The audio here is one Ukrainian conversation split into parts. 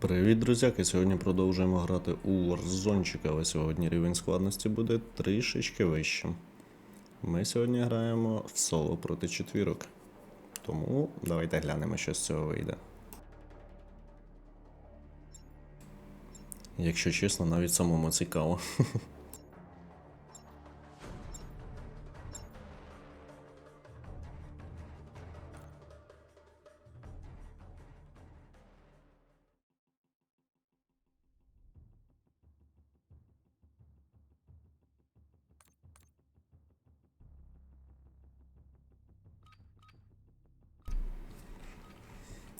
Привіт, друзяки! Сьогодні продовжуємо грати у Warzone, але сьогодні рівень складності буде трішечки вищим. Ми сьогодні граємо в соло проти четвірок. Тому давайте глянемо, що з цього вийде. Якщо чесно, навіть самому цікаво.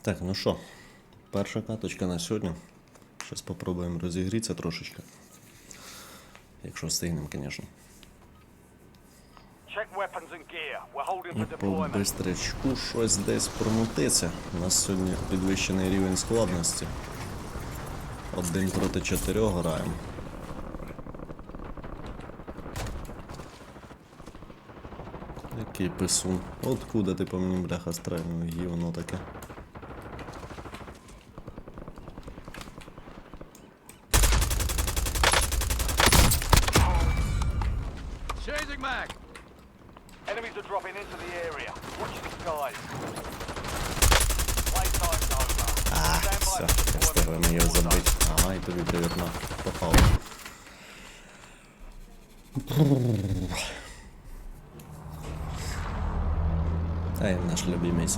Так, ну що, перша каточка на сьогодні. Зараз спробуємо розігрітися трошечки. Якщо встигнемо, звісно. По бистрячку щось десь промутиться. У нас сьогодні підвищений рівень складності. Один проти чотирьох граємо. Який писун. Откуда ти по мені бляха стрельнув? Гівно таке.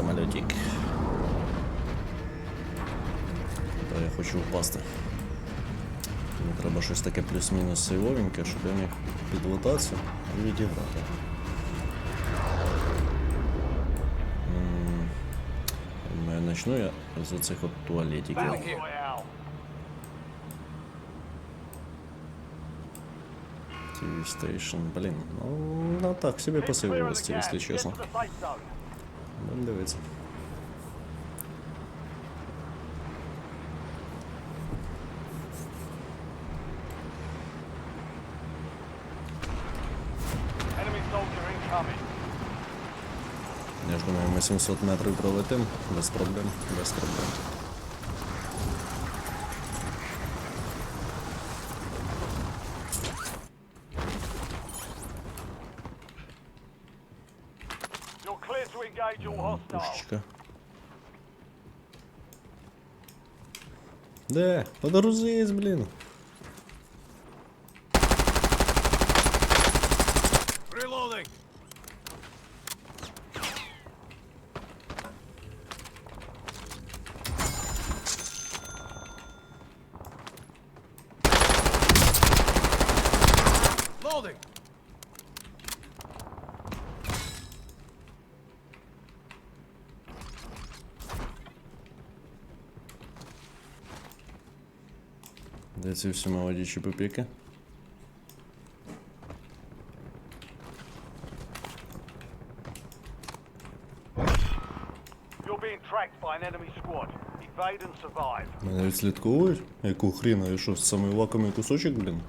самолетик. Та я хочу впасти. Мені треба щось таке плюс-мінус сейвовеньке, щоб я міг підлутатися і відіграти. М, Думаю, Начну я з оцих от туалетиків. Battle Royale. TV Station, блін, ну, ну так собі Clear of посивилості, Будемо дивитися. Soldier incoming. Я ж думаю, ми 700 метрів пролетим без проблем, без проблем. Пушечка. Де? Подорозись, блін. squad. Evade and survive. Мене відслідковують? Яку хріна? Я що, самий лакомий кусочок, блін?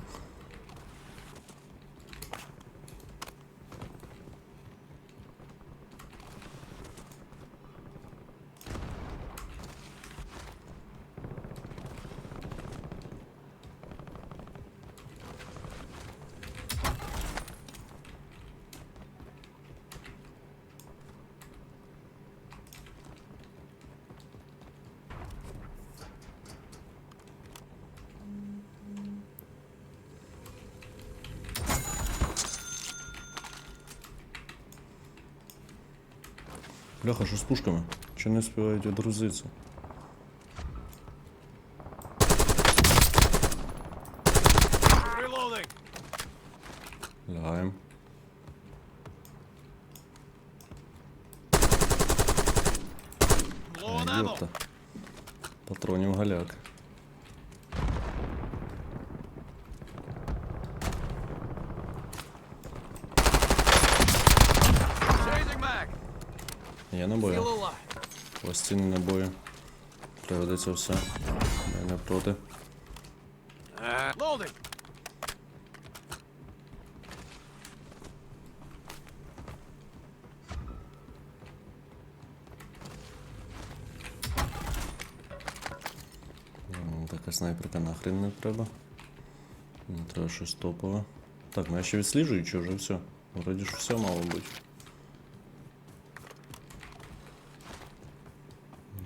Бляха, що з пушками? Чи не співають відгрузитися? Лягаємо. Йопта. Патронів галяк. Є набої. Still alive. Пластини набої. Пригодиться все. Я не проти. Така снайперка нахрен не треба. Не треба щось топове. Так, ну я ще відсліджую, чи вже все? Вроді ж все мало бути.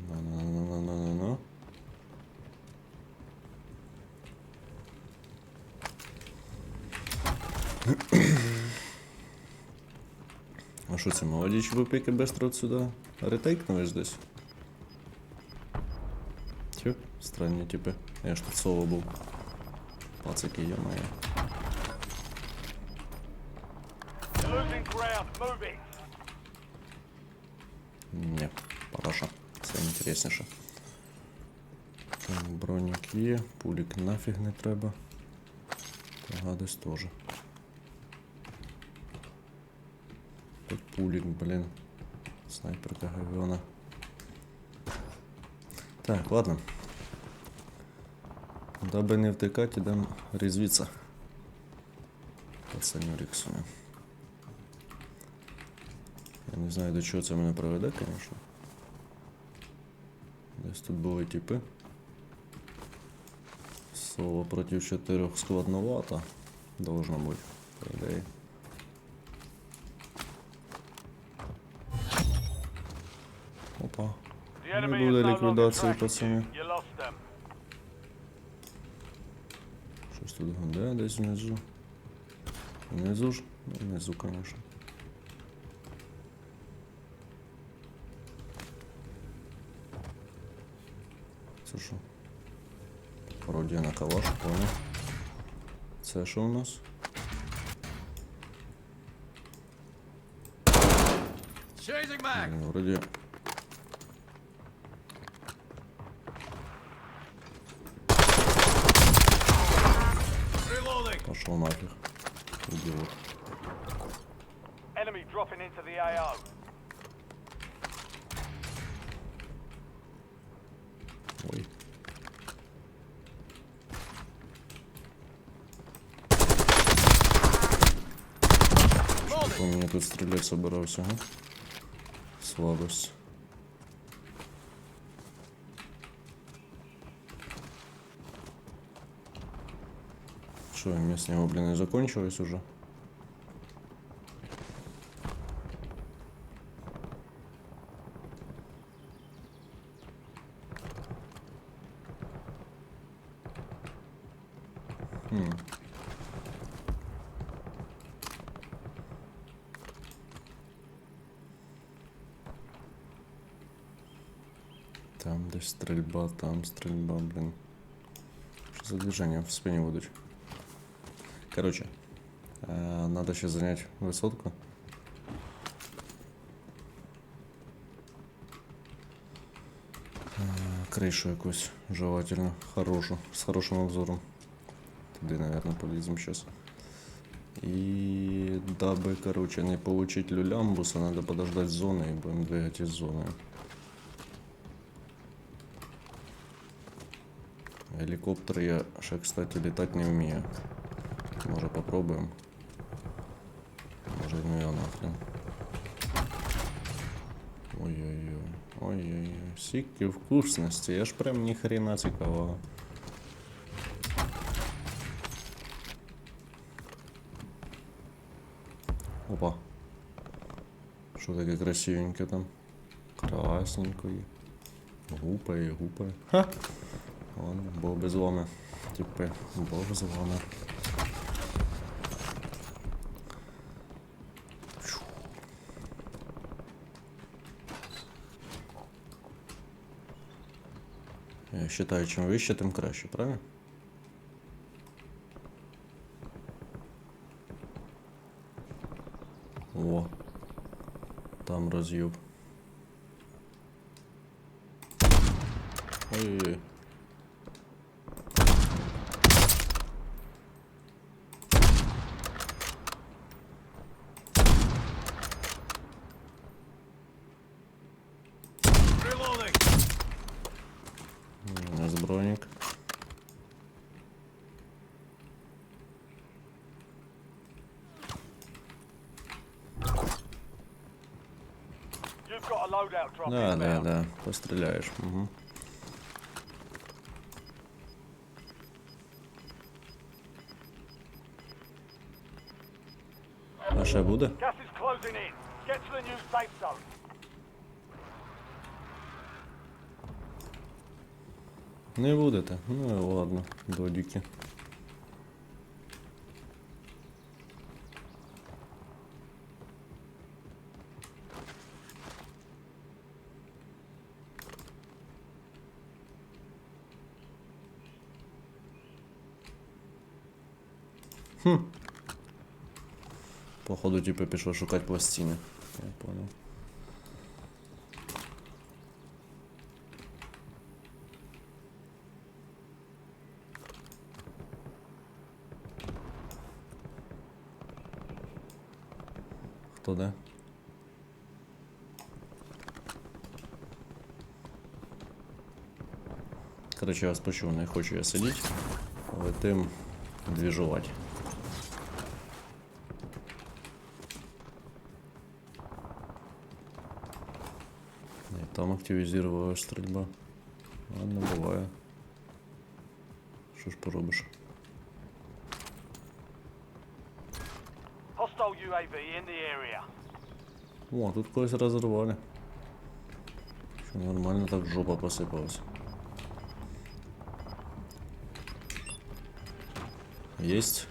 Ну-ну-ну-ну-ну-ну. А що це молоді чоловіки быстро отсюда ретейкнулись десь? Тьфу, странні типи. Я ж тут соло був. Ground. Move. Ні, параша. Це інтересніше. Так, Бронік є, пулік нафіг не треба. Та гадость теж. Тут пулік, блін. Снайперка говёна. Так, ладно. Даби не втикати, ідем різвіться. Пацаню Ріксону. Я не знаю, до чого це мене приведе, звісно. Десь тут були типи. Соло проти чотирьох складновато. Должно бути, по ідеї. Tracking пацани. Щось тут гуде десь внизу. Внизу ж? Ну, внизу, звісно. Це що? Пародія на калаш, понял. Це що у нас? Mag. Вроді. Reloading. Пошел нафиг. Идиот. Enemy dropping into the AO. Ой. Он мне тут стрелять собирался, ага. Слабость. Что, место него, блин, и закончилось уже? Хм. Там десь стрельба, там стрельба, блин. Что за движение в спине будут? Короче, э, надо сейчас занять высотку. Э, Крышу якусь желательно, хорошую, с хорошим обзором. Туди, наверное, полезем сейчас. И дабы, короче, не получить люлямбуса, надо подождать зоны и будем двигать из зоны. Гелікоптер я ще, кстати, літати не вмію. Може попробуємо. Може ну я нахрен. Ой-ой-ой. Ой-ой-ой. Сіки вкусності. Я ж прям ні хрена цікавого. Опа. Що таке красивеньке там? Красненько. є. Гупає, гупає. Ха! Ладно, Бог без вами. Типи, Бог з вами. Я чем вище, тим краще, правильно? О, там разъеб. Ой-ой-ой. Да, да, да, постреляешь. Угу. Наша Буда? Не буде-то. Ну, ну ладно, додики. Походу, типу, пішов шукати пластини. Я понял. Хто де? Короче, я вас почув, не хочу я сидіти, але тим двіжувати. там активізувалась стрільба. Ладно, буває. Що ж поробиш? Hostile UAV in the area. О, тут когось розірвали. Що нормально так жопа посипалась. Есть?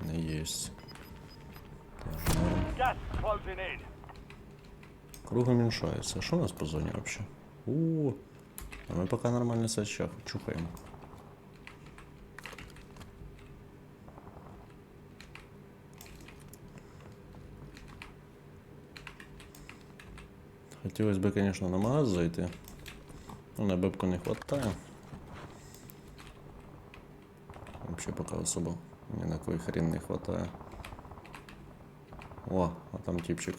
Не есть. Теж норм. Gas is closing in. Круг уменьшается. Что у нас по зоне вообще? У, а мы пока нормально себя чах- чухаем. Хотелось бы, конечно, на магаз зайти. Но на бэбку не хватает. Вообще пока особо ни на кой хрен не хватает. О, а там типчик.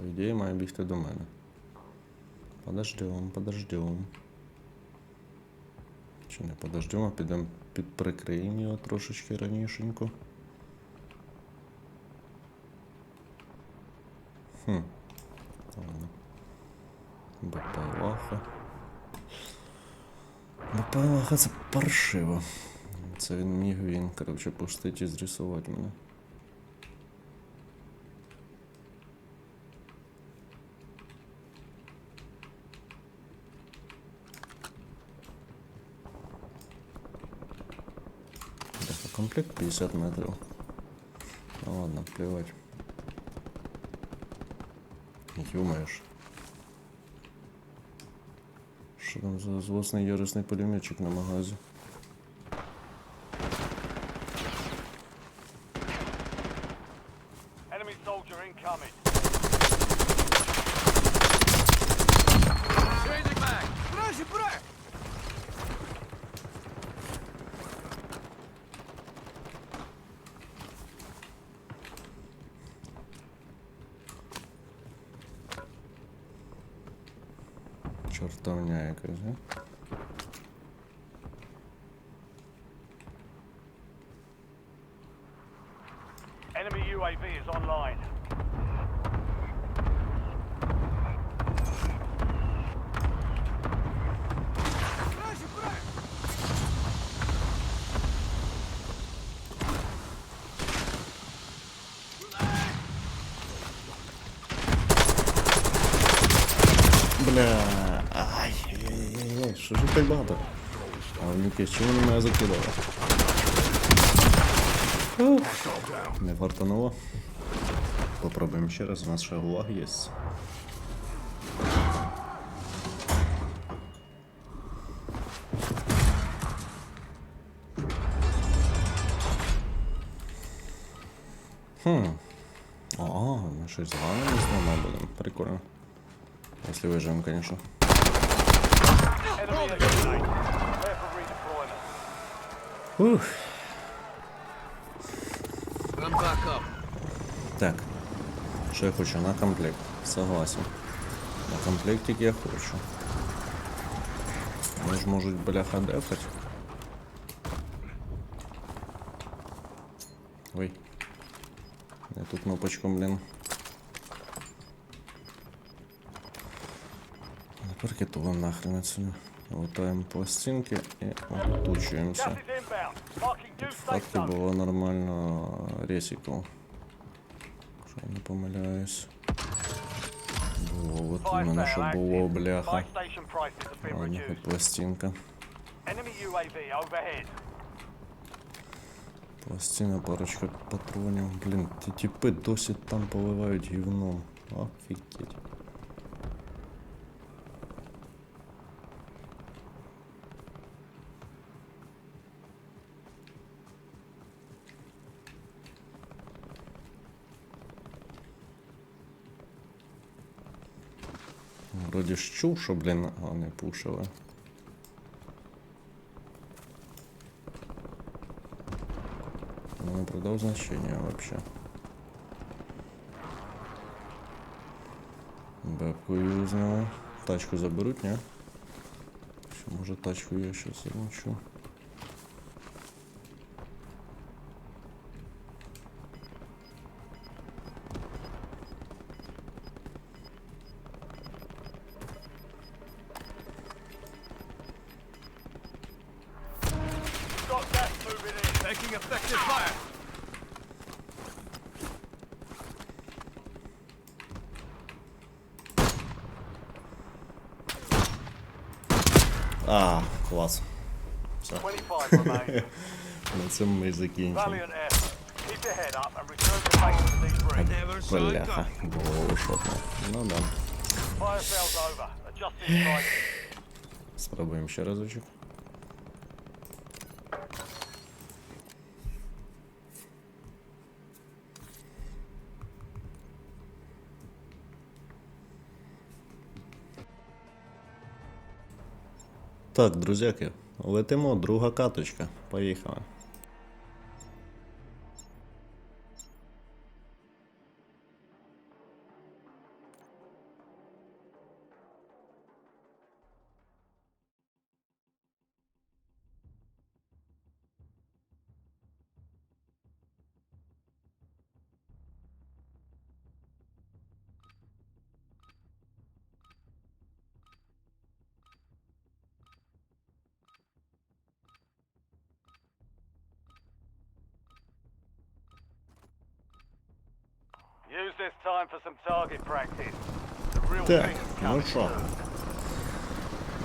По ідеї має бігти до мене. Подождем, подождем. Чи не подождем, а підемо під прикриємо його трошечки ранішенько. Хм. Ладно. БПЛАха. БПЛАха це паршиво. Це він міг він, коротше, пустить і зрисувати мене. Так, комплект 50 метров. Ну ладно, плевать. Юмаешь. Що там за злосний ярусний пулеметчик на магазі? Enemy UAV is online. Бражи, брат! Бля. Ай, ай-яй-яй, що ж так багато? А Нюки, чому вони мене Не фартануло. Попробуємо ще раз, у нас ще гулаг є. Хм. А, ми щось з вами знову будемо. Прикольно. Prepare for redeployment. Ух. I'm back up. Так. Що я хочу? На комплект. Согласен. На комплектик я хочу. Вони ж можуть бляха дефать. Ой. Я тут кнопочку, блін. Паркетував нахрен отсюда. Лутаємо пластинки і отучуємося. Zone. було нормально ресіков. Що я не помиляюсь. Було, от іменно, sale що було, бляха. Ладно, хоч пластинка. Пластина, парочка патронів. Блін, ті тіпи досі там поливають гівном. Офігеть. Вроді ж чув, що, блін, а не пушили. Ну, не придав значення вообще. Бабку візьмемо. Тачку заберуть, ні? Що, може тачку я щас замочу. А, клас. Все. 25 remain. На цьому ми і закінчимо. Valiant effort. Keep your head up and return to base with these bricks. Never saw it Бляха, coming. було шотно. Ну да. Fire sale's over. Adjusting prices. Спробуємо ще разочок. Так, друзяки, летимо, друга каточка. Поїхали. Так, thing is ну coming що, soon.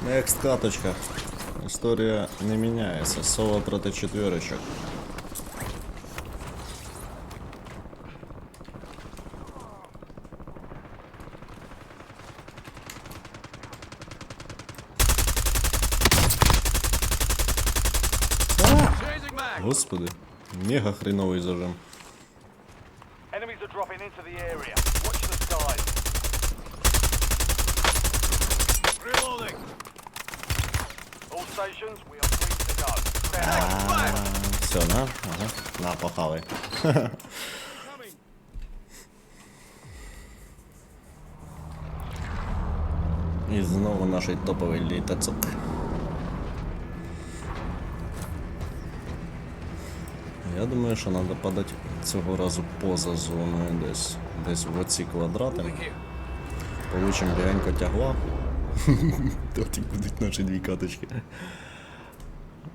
next каточка. Історія не міняється. Соло проти четверочок. Changing mag. Господи, мега хреновий зажим. Enemies are dropping into the area. Skies. Reloading. All stations, we are free to go. Все, на, ага, на, похавай. І знову наш топовий літацок. Я думаю, що треба падати цього разу поза зоною десь. Десь в оці квадрати. Moving here. Получим бігенько тягла. Тоді будуть наші дві каточки.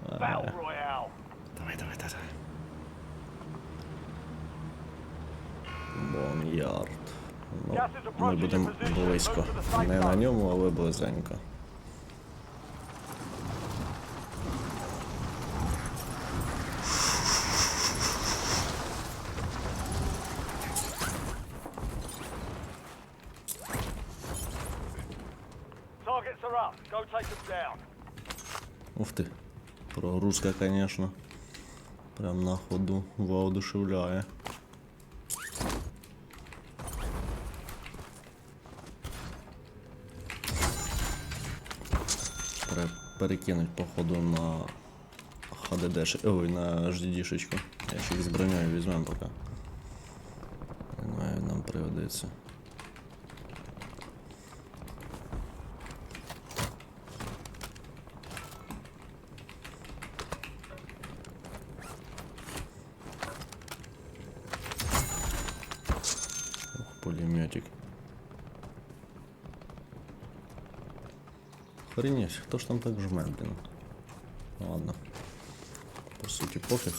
Battle Royale. Давай, давай, давай. Бонярд. Ну, ми будемо близько. Не на ньому, але близенько. Targets are up. Go take them down. Ух ти. Прогрузка, конечно. Прям на ходу воодушевляє. Перекинуть походу на ХДД, ой, на HDD-шечку. Ящик з броньою візьмемо поки. Знаю, нам пригодиться. Ух, пулеметик. Охренеть, хто ж там так жме, блін? Ну, Ладно. По суті, пофіг.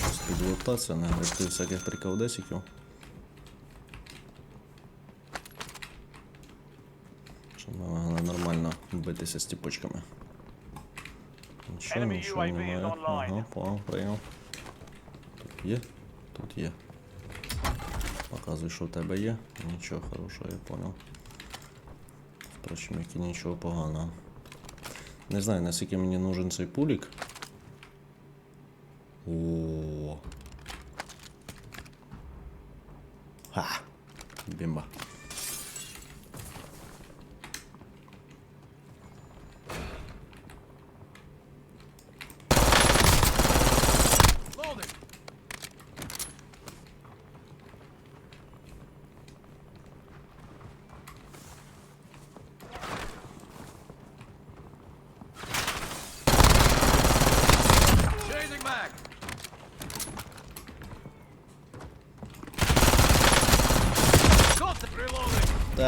Зараз підлутатися, не гребти всяких приколдесиків. Щоб ми могли нормально битися з тіпочками. Нічого, нічого немає. Ага, понял, прийняв. Тут є? Тут є. Показуй, що в тебе є. Нічого хорошого, я понял. Впрочем, як і нічого поганого. Не знаю, наскільки мені нужен цей пулік. О. Ха! Бімба.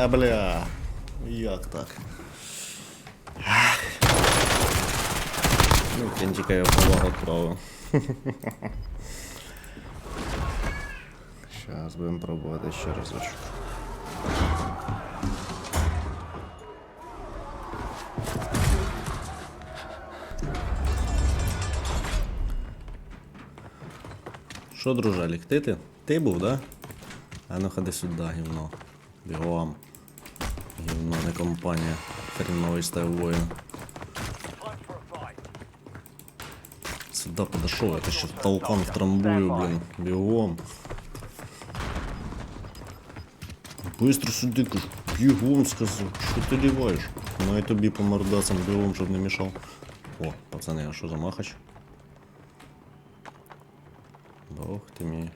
Та бля. Як так? Ну, кінтіка я повагу відправив. Зараз будемо пробувати ще разочок. Що, дружалік, ти ти? Ти був, да? А ну ходи сюди, гівно. Бігом. Гівно, не компанія. Хреновий став воїн. Time for a fight. Сюда подошел, это еще толкан втрамбую, блин. Бегом. Быстро сюди, кажу. Бігом сказав. Що ти ліваєш? Ну і тобі по мордасам бігом, щоб не мішав. О, пацани, а що за махач? Бог ти мій.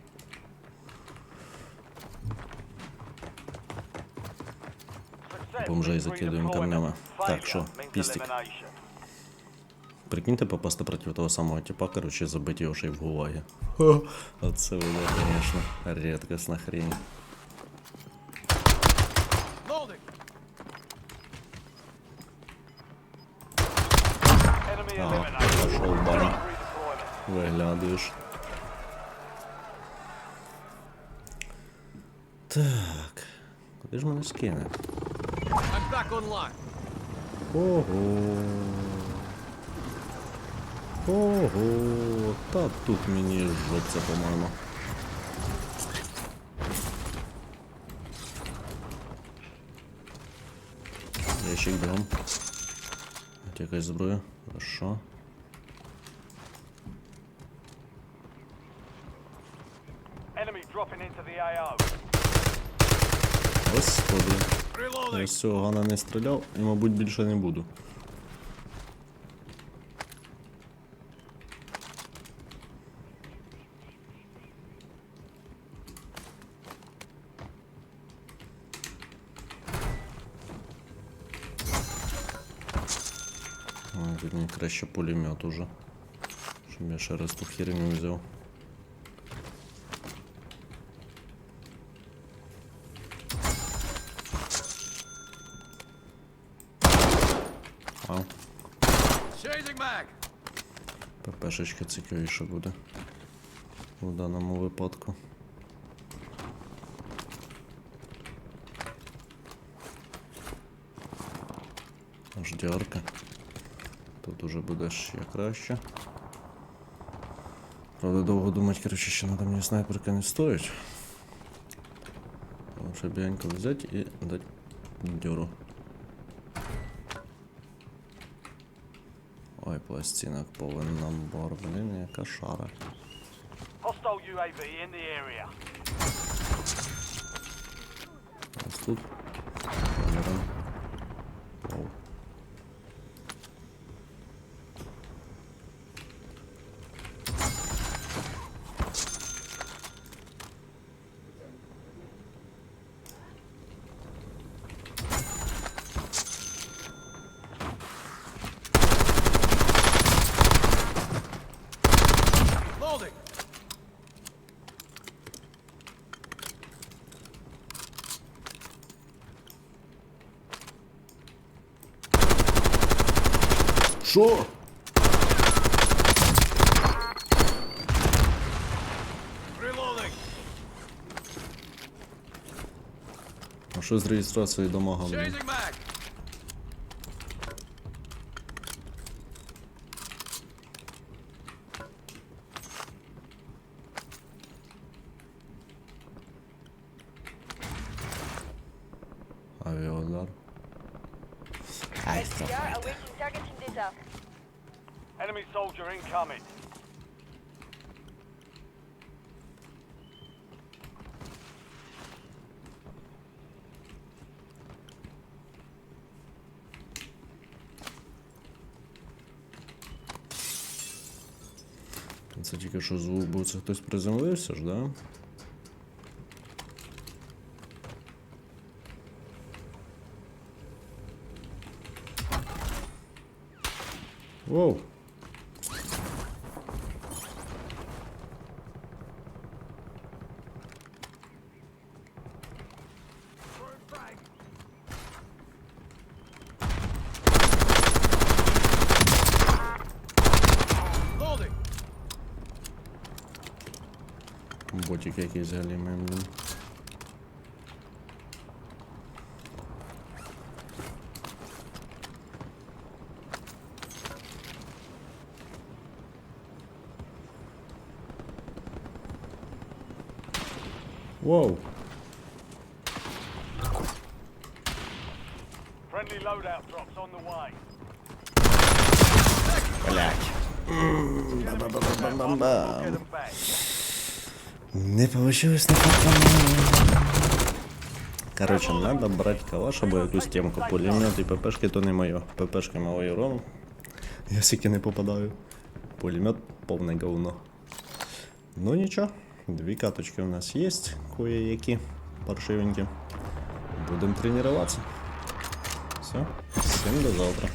Бомжей закидуємо камнями. Так, що, пістик. Прикиньте попасти проти того самого типа, короче, забити його ще й в гулагі. Оце буде, конечно, рідкісна хрень. Loading. Enemy пошел. Redeployment. Виглядуєш. Так. Куди ж мене скине? I'm back online. Ого. Ого. Та тут мені жопця, по-моєму. Ящик бігом. От якась зброя. Хорошо. Enemy dropping into the AO. Господи. Я з цього гана не стріляв і, мабуть, більше не буду. Ой, тут мені краще пулемет уже. Щоб я ще раз ту херню взяв. ППшечка цікавіше буде. У даному випадку. HDR-ка. Тут уже буде ще краще. Правда, довго думати, коротше, що надо мені снайперка не стоїть. Лучше бянько взяти і дати дьору. Пластинок повен набор, блін, яка шара. Hostile UAV in the area. Ось тут. Що? А що з реєстрацією дамага? Це тільки що звук був, це хтось приземлився ж, да? Воу. Воу. Friendly loadout drops on the way. Блять. Бам-бам-бам-бам-бам. Get them back. Не получилось на пацана. Короче, надо брать калаш або якусь темку. Пулемет і ППшки то не моє. ППшки малий урон. Я сіки не попадаю. Пулемет повне говно. Ну нічого, Дві каточки у нас є, кое-які паршивенькі. Будемо тренуватися. Все, всім до завтра.